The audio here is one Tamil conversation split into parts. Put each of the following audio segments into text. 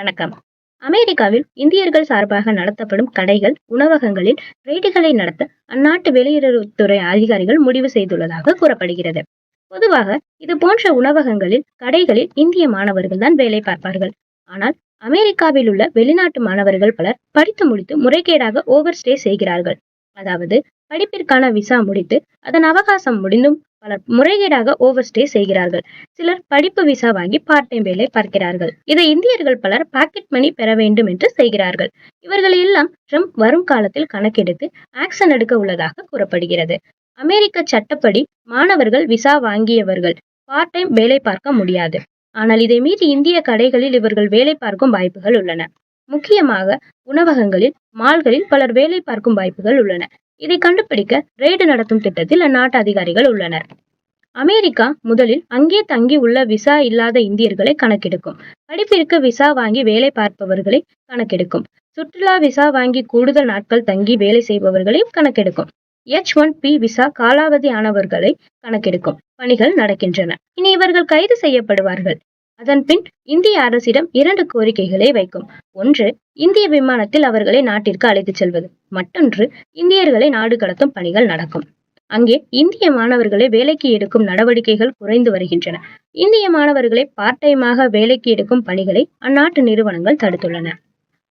வணக்கம். அமெரிக்காவில் இந்தியர்கள் சார்பாக நடத்தப்படும் கடைகள் உணவகங்களில் ரெய்டுகளை நடத்த அந்நாட்டு வெளியுறவுத்துறை அதிகாரிகள் முடிவு செய்துள்ளதாக கூறப்படுகிறது. பொதுவாக இது போன்ற உணவகங்களில் கடைகளில் இந்திய மாணவர்கள் தான் வேலை பார்ப்பார்கள். ஆனால் அமெரிக்காவில் உள்ள வெளிநாட்டு மாணவர்கள் பலர் படித்து முடித்து முறைகேடாக ஓவர் ஸ்டே செய்கிறார்கள். அதாவது படிப்பிற்கான விசா முடித்து அதன் அவகாசம் முடிந்தும் பலர் முறைகேடாக ஓவர் ஸ்டே செய்கிறார்கள். சிலர் படிப்பு விசா வாங்கி பார்ட் டைம் வேலை பார்க்கிறார்கள். இதை இந்தியர்கள் பலர் பாக்கெட் மணி பெற வேண்டும் என்று செய்கிறார்கள். இவர்கள் எல்லாம் ட்ரம்ப் வரும் காலத்தில் கணக்கெடுத்து ஆக்ஷன் எடுக்க உள்ளதாக கூறப்படுகிறது. அமெரிக்க சட்டப்படி மாணவர்கள் விசா வாங்கியவர்கள் பார்ட் டைம் வேலை பார்க்க முடியாது. ஆனால் இதை மீறி இந்திய கடைகளில் இவர்கள் வேலை பார்க்கும் வாய்ப்புகள் உள்ளன. முக்கியமாக உணவகங்களில் மால்களில் பலர் வேலை பார்க்கும் வாய்ப்புகள் உள்ளன. இதை கண்டுபிடிக்க ரெய்டு நடத்தும் திட்டத்தில் அந்நாட்டு அதிகாரிகள் உள்ளனர். அமெரிக்கா முதலில் அங்கே தங்கி உள்ள விசா இல்லாத இந்தியர்களை கணக்கெடுக்கும். படிப்பிற்கு விசா வாங்கி வேலை பார்ப்பவர்களை கணக்கெடுக்கும். சுற்றுலா விசா வாங்கி கூடுதல் நாட்கள் தங்கி வேலை செய்பவர்களையும் கணக்கெடுக்கும். எச் ஒன் பி விசா காலாவதி ஆனவர்களை கணக்கெடுக்கும் பணிகள் நடக்கின்றன. இனி இவர்கள் கைது செய்யப்படுவார்கள். அதன்பின் இந்திய அரசிடம் இரண்டு கோரிக்கைகளை வைக்கும். ஒன்று இந்திய விமானத்தில் அவர்களை நாட்டிற்கு அழைத்துச் செல்வது. மற்றொன்று இந்தியர்களை நாடு கடத்தும் பணிகள் நடக்கும். அங்கே இந்திய மாணவர்களை வேலைக்கு எடுக்கும் நடவடிக்கைகள் குறைந்து வருகின்றன. இந்திய மாணவர்களை பார்ட் டைமாக வேலைக்கு எடுக்கும் பணிகளை அந்நாட்டு நிறுவனங்கள் தடுத்துள்ளன.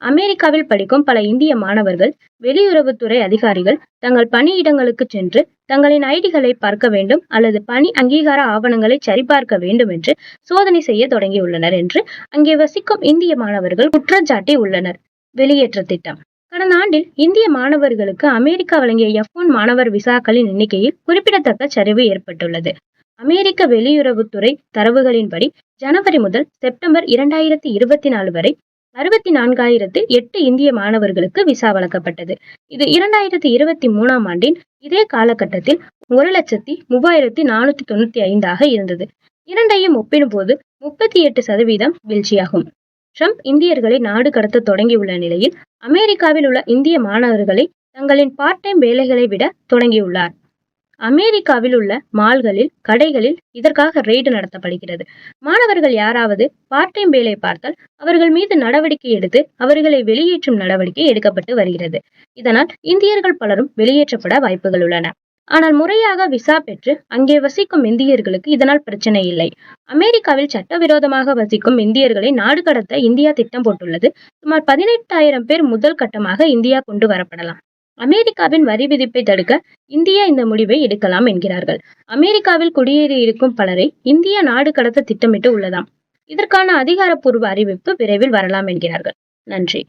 அமெரிக்காவில் படிக்கும் பல இந்திய மாணவர்கள் வெளியுறவுத்துறை அதிகாரிகள் தங்கள் பணியிடங்களுக்கு சென்று தங்களின் ஐடிகளை பார்க்க வேண்டும் அல்லது பணி அங்கீகார ஆவணங்களை சரிபார்க்க வேண்டும் என்று சோதனை செய்ய தொடங்கியுள்ளனர் என்று அங்கே வசிக்கும் இந்திய மாணவர்கள் குற்றச்சாட்டி உள்ளனர். வெளியேற்ற திட்டம். கடந்த ஆண்டில் இந்திய மாணவர்களுக்கு அமெரிக்கா வழங்கிய எஃப் ஒன் மாணவர் விசாக்களின் எண்ணிக்கையில் குறிப்பிடத்தக்க சரிவு ஏற்பட்டுள்ளது. அமெரிக்க வெளியுறவுத்துறை தரவுகளின்படி ஜனவரி முதல் செப்டம்பர் இரண்டாயிரத்தி இருபத்தி நாலு வரை அறுபத்தி நான்காயிரத்து எட்டு இந்திய மாணவர்களுக்கு விசா வழங்கப்பட்டது. இது இரண்டாயிரத்தி இருபத்தி மூணாம் ஆண்டின் இதே காலகட்டத்தில் ஒரு லட்சத்தி மூவாயிரத்தி நானூத்தி தொண்ணூத்தி ஐந்தாக இருந்தது. இரண்டையும் ஒப்பிடும்போது முப்பத்தி எட்டு சதவீதம் வீழ்ச்சியாகும். ட்ரம்ப் இந்தியர்களை நாடு கடத்த தொடங்கியுள்ள நிலையில் அமெரிக்காவில் உள்ள இந்திய மாணவர்களை தங்களின் பார்ட் டைம் வேலைகளை விட தொடங்கியுள்ளார். அமெரிக்காவில் உள்ள மால்களில் கடைகளில் இதற்காக ரெய்டு நடத்தப்படுகிறது. மாணவர்கள் யாராவது பார்ட் டைம் வேலை பார்த்தால் அவர்கள் மீது நடவடிக்கை எடுத்து அவர்களை வெளியேற்றும் நடவடிக்கை எடுக்கப்பட்டு வருகிறது. இதனால் இந்தியர்கள் பலரும் வெளியேற்றப்பட வாய்ப்புகள் உள்ளன. ஆனால் முறையாக விசா பெற்று அங்கே வசிக்கும் இந்தியர்களுக்கு இதனால் பிரச்சனை இல்லை. அமெரிக்காவில் சட்டவிரோதமாக வசிக்கும் இந்தியர்களை நாடு கடத்த இந்தியா திட்டம் போட்டுள்ளது. சுமார் பதினெட்டாயிரம் பேர் முதல் கட்டமாக இந்தியா கொண்டு வரப்படலாம். அமெரிக்காவின் வரி விதிப்பை தடுக்க இந்தியா இந்த முடிவை எடுக்கலாம் என்கிறார்கள். அமெரிக்காவில் குடியேறி இருக்கும் பலரை இந்தியா நாடு கடத்த திட்டமிட்டு உள்ளதாம். இதற்கான அதிகாரப்பூர்வ அறிவிப்பு விரைவில் வரலாம் என்கிறார்கள். நன்றி.